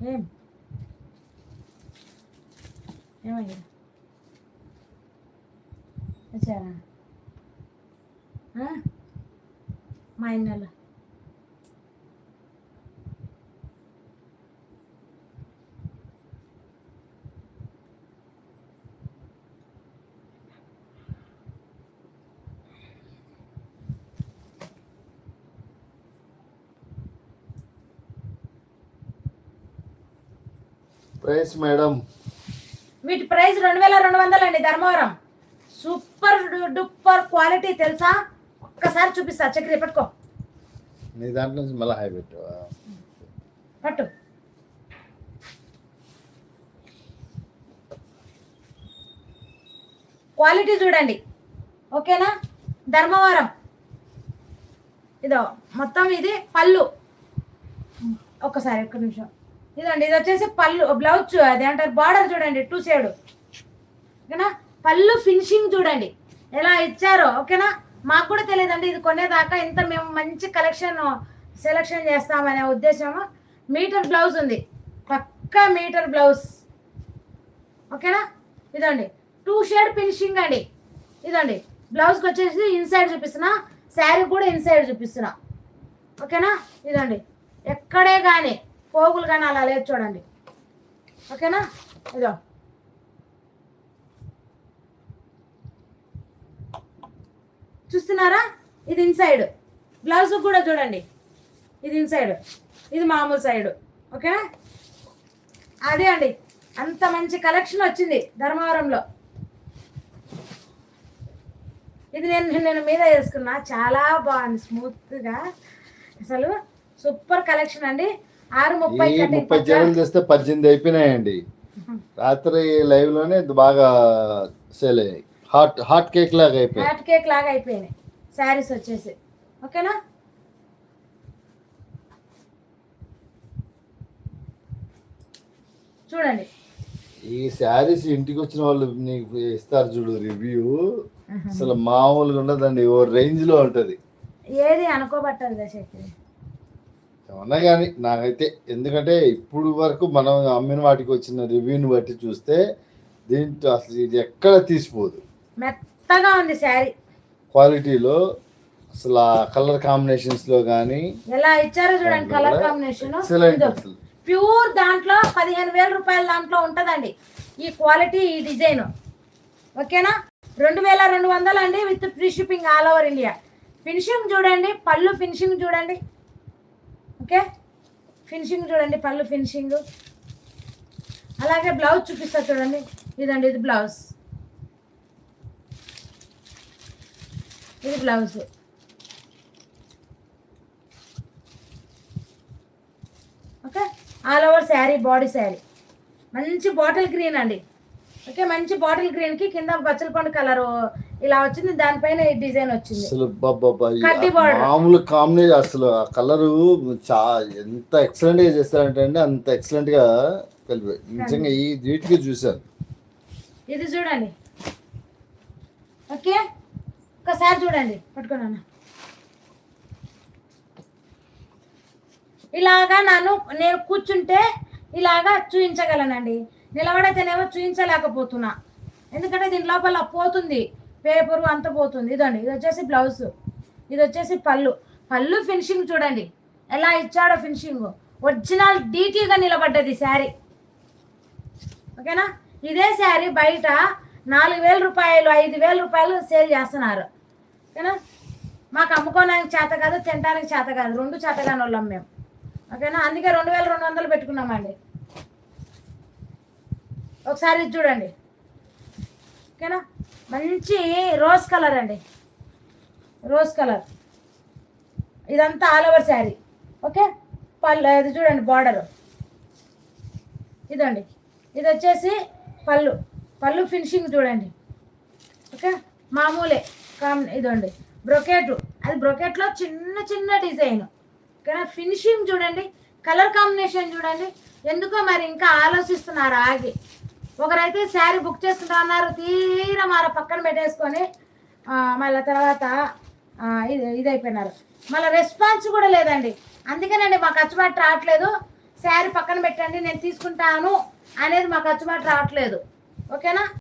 ఏం? ఏమయ్యా? వచ్చారా? ఆ? మా ఇన్నెల ప్రైస్ మేడం. వీటి ప్రైస్ రెండు వేల రెండు వందలు అండి ధర్మవరం. సూపర్ డూపర్ క్వాలిటీ తెలుసా? ఒక్కసారి చూపిస్తా చక్రి పట్టుకో. నీ దాంట్లో నుంచి మళ్ళీ హై పెట్టావా పట్టు. క్వాలిటీ చూడండి. ఓకేనా? ధర్మవరం. ఇదో మొత్తం ఇది పళ్ళు. ఒక్కసారి ఒక్క నిమిషం. ఇదండి ఇది వచ్చేసి పళ్ళు బ్లౌజ్ అది అంటారు బార్డర్ చూడండి టూ సైడ్. ఓకేనా? పళ్ళు ఫినిషింగ్ చూడండి ఎలా ఇచ్చారో ఓకేనా? మాకు కూడా తెలియదండి ఇది కొనేదాకా ఇంత మేము మంచి కలెక్షన్ సెలెక్షన్ చేస్తామనే ఉద్దేశము. మీటర్ బ్లౌజ్ ఉంది పక్కా మీటర్ బ్లౌజ్. ఓకేనా? ఇదండి టూ షేడ్ ఫినిషింగ్ అండి. ఇదండి బ్లౌజ్కి వచ్చేసి ఇన్సైడ్ చూపిస్తున్నా శారీ కూడా ఇన్సైడ్ చూపిస్తున్నా. ఓకేనా? ఇదండి ఎక్కడే కానీ. పోగులు కానీ అలా లేదు చూడండి. ఓకేనా? ఇదో. చూస్తున్నారా? ఇది ఇన్సైడ్ బ్లౌజ్ కూడా చూడండి. ఇది ఇన్సైడ్ ఇది మామూలు సైడ్ ఓకేనా? అదే అండి. అంత మంచి కలెక్షన్ వచ్చింది ధర్మవరంలో. ఇది నేను నేను మీద వేసుకున్నా. చాలా బాగుంది స్మూత్గా అసలు సూపర్ కలెక్షన్ అండి. ఆరు ముప్పై ఈ ముప్పై చీరలు తెస్తే పద్దెనిమిది అయిపోయినాయండి. రాత్రి లైవ్లోనే బాగా సేల్ అయ్యాయి. హాట్ హాట్ కేక్ లాగా అయిపోయాయి. హాట్ కేక్ లాగా అయిపోయినాయి. శారీస్ వచ్చేసి. ఓకేనా? చూడండి. ఈ శారీస్ ఇంటికి వచ్చిన వాళ్ళు నీకు ఇస్తారు చూడు రివ్యూ. అసలు మామూలుగా ఉండదండి ఓ రేంజ్లో ఉంటది. ఏది అనుకోబట్టదు దశకి ఏమన్నా కానీ నాకైతే ఎందుకంటే ఇప్పుడు వరకు మనం అమ్మిన వాటికి వచ్చిన రివ్యూని బట్టి చూస్తే దీంట్లో అసలు ఇది ఎక్కడ తీసిపోదు. మెత్తగా ఉంది శారీ. క్వాలిటీలో అసలు కలర్ కాంబినేషన్స్లో కానీ ఎలా ఇచ్చారో చూడండి కలర్ కాంబినేషన్. ప్యూర్ దాంట్లో పదిహేను వేల రూపాయల దాంట్లో ఉంటుందండి. ఈ క్వాలిటీ ఈ డిజైన్. ఓకేనా? రెండు వేల రెండు వందలు అండి with free shipping all over India. Finishing చూడండి పళ్ళు ఫినిషింగ్ చూడండి. ఓకే? ఫినిషింగ్ చూడండి పళ్ళు ఫినిషింగ్. అలాగే బ్లౌజ్ చూపిస్తా చూడండి. ఇదండి ఇది బ్లౌజ్. ఇది blouse. Okay? All over sari body sari. మంచి బాటిల్ గ్రీన్ అండి. ఓకే మంచి బాటిల్ గ్రీన్కి కింద బచ్చల పండు కలర్ ఇలా వచ్చింది దానిపైన ఈ డిజైన్ వచ్చింది. అసలు. మామూలు కాంబినేషన్ అసలు ఆ కలరు ఎంత ఎక్సలెంట్గా చేస్తారంటే అండి అంత ఎక్సలెంట్గా కలిపి. నిజంగా ఈ వీటికి చూశాను. ఇది చూడండి. ఓకే? ఒకసారి చూడండి పట్టుకున్నాను ఇలాగా నన్ను నేను కూర్చుంటే ఇలాగా చూపించగలనండి నిలబడైతేనేమో చూపించలేకపోతున్నా ఎందుకంటే దీని లోపల పోతుంది పేపరు అంత పోతుంది. ఇదండి ఇది వచ్చేసి బ్లౌజ్. ఇది వచ్చేసి పళ్ళు. పళ్ళు ఫినిషింగ్ చూడండి. ఎలా ఇచ్చాడో ఫినిషింగ్. ఒరిజినల్ డీటీగా నిలబడ్డది శారీ. ఓకేనా? ఇదే శారీ బయట నాలుగు వేల రూపాయలు ఐదు వేల రూపాయలు సేల్ చేస్తున్నారు. ఓకేనా? మాకు అమ్ముకోవడానికి చేత కాదు తినడానికి చేత కాదు. రెండు చేతగాని వాళ్ళం మేము. ఓకేనా? అందుకే రెండు వేల రెండు వందలు పెట్టుకున్నామండి. ఒకసారి చూడండి. ఓకేనా? మంచి రోజ్ కలర్ అండి. Rose colour. ఇదంతా ఆల్ ఓవర్ శారీ. ఓకే? పళ్ళు ఇది చూడండి బార్డర్. ఇదండి. ఇది వచ్చేసి పళ్ళు. పళ్ళు ఫినిషింగ్ చూడండి. ఓకే? మామూలే. కామ్ ఇదండి. బ్రొకెట్. అది బ్రొకెట్లో చిన్న చిన్న డిజైన్. ఓకేనా? ఫినిషింగ్ చూడండి. కలర్ కాంబినేషన్ చూడండి. ఎందుకో మరి ఇంకా ఆలోచిస్తున్నారు ఆగి. ఒకరైతే శారీ బుక్ చేసుకుంటా అన్నారు తీరా మార పక్కన పెట్టేసుకొని మళ్ళీ తర్వాత ఇది ఇది అయిపోయినారు. మళ్ళీ రెస్పాన్స్ కూడా లేదండి. అందుకేనండి మాకు అచ్చుబాటు రావట్లేదు. శారీ పక్కన పెట్టండి నేను తీసుకుంటాను అనేది మాకు అచ్చుమాట రావట్లేదు. ఓకేనా?